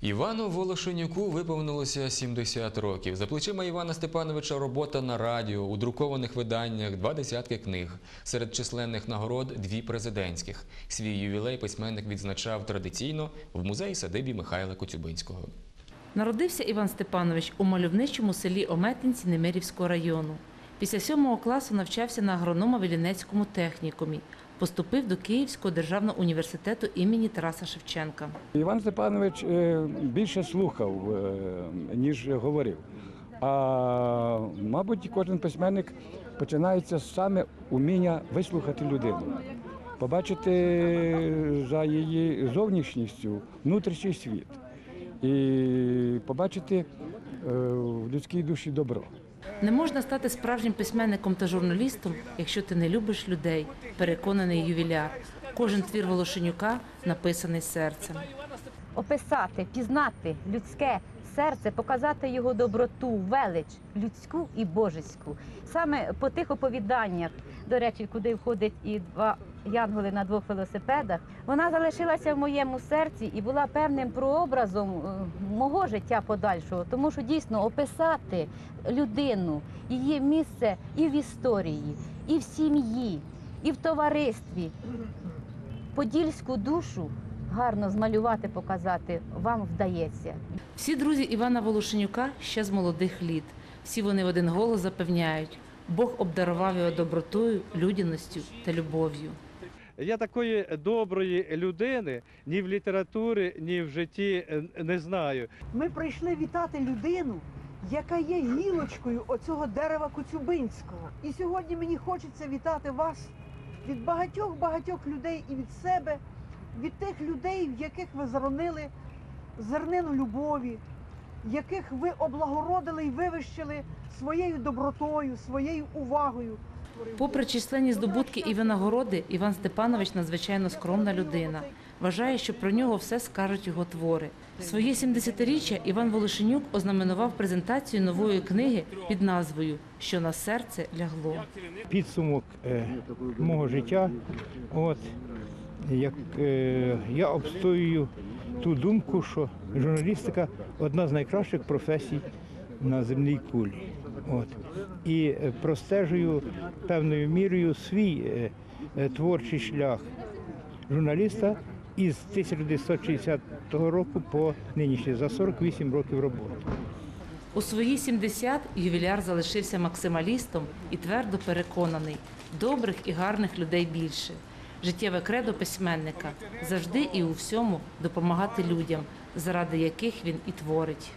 Івану Волошенюку виповнилося 70 років. За плечима Івана Степановича робота на радіо, у друкованих виданнях, два десятки книг. Серед численних нагород дві президентських. Свій ювілей письменник відзначав традиційно в музеї садибі Михайла Коцюбинського. Народився Іван Степанович у мальовничому селі Ометинці Немирівського району. Після сьомого класу навчався на агронома в Іллінецькому технікумі. Поступив до Київського державного університету імені Тараса Шевченка. Іван Степанович е, більше слухав, е, ніж говорив. А мабуть, кожен письменник починається саме уміння вислухати людину, побачити за її зовнішністю внутрішній світ і побачити е, в людській душі добро. Не можна стати справжнім письменником та журналістом, якщо ти не любиш людей, переконаний ювіляр. Кожен твір Волошенюка написаний серцем. описати, пізнати людське серце, показати його доброту, велич, людську і божеську. Саме по тих оповіданнях, до речі, куди входять і два янголи на двох велосипедах, вона залишилася в моєму серці і була певним прообразом е, мого життя подальшого, тому що дійсно описати людину, її місце і в історії, і в сім'ї, і в товаристві, подільську душу гарно змалювати, показати вам вдається. Всі друзі Івана Волошенюка ще з молодих літ. Всі вони в один голос запевняють, Бог обдарував його добротою, людяністю та любов'ю. Я такої доброї людини ні в літературі, ні в житті е, не знаю. Ми прийшли вітати людину, яка є гілочкою оцього дерева Коцюбинського. І сьогодні мені хочеться вітати вас від багатьох багатьох людей і від себе, від тих людей, в яких ви заронили зернину любові, яких ви облагородили і вивищили своєю добротою, своєю увагою. Попри численні здобутки і винагороди, Іван Степанович надзвичайно скромна людина. Вважає, що про нього все скажуть його твори. Своє 70-річчя Іван Волошенюк ознаменував презентацію нової книги під назвою Що на серце лягло. підсумок е, мого життя. От, як, е, я обстоюю ту думку, що журналістика одна з найкращих професій на земній кулі. От. І е, простежую певною мірою свій е, е, творчий шлях журналіста із 1960 року по нинішній за 48 років роботи. У свої 70 ювіляр залишився максималістом і твердо переконаний, добрих і гарних людей більше. Життєве кредо письменника завжди і у всьому допомагати людям, заради яких він і творить.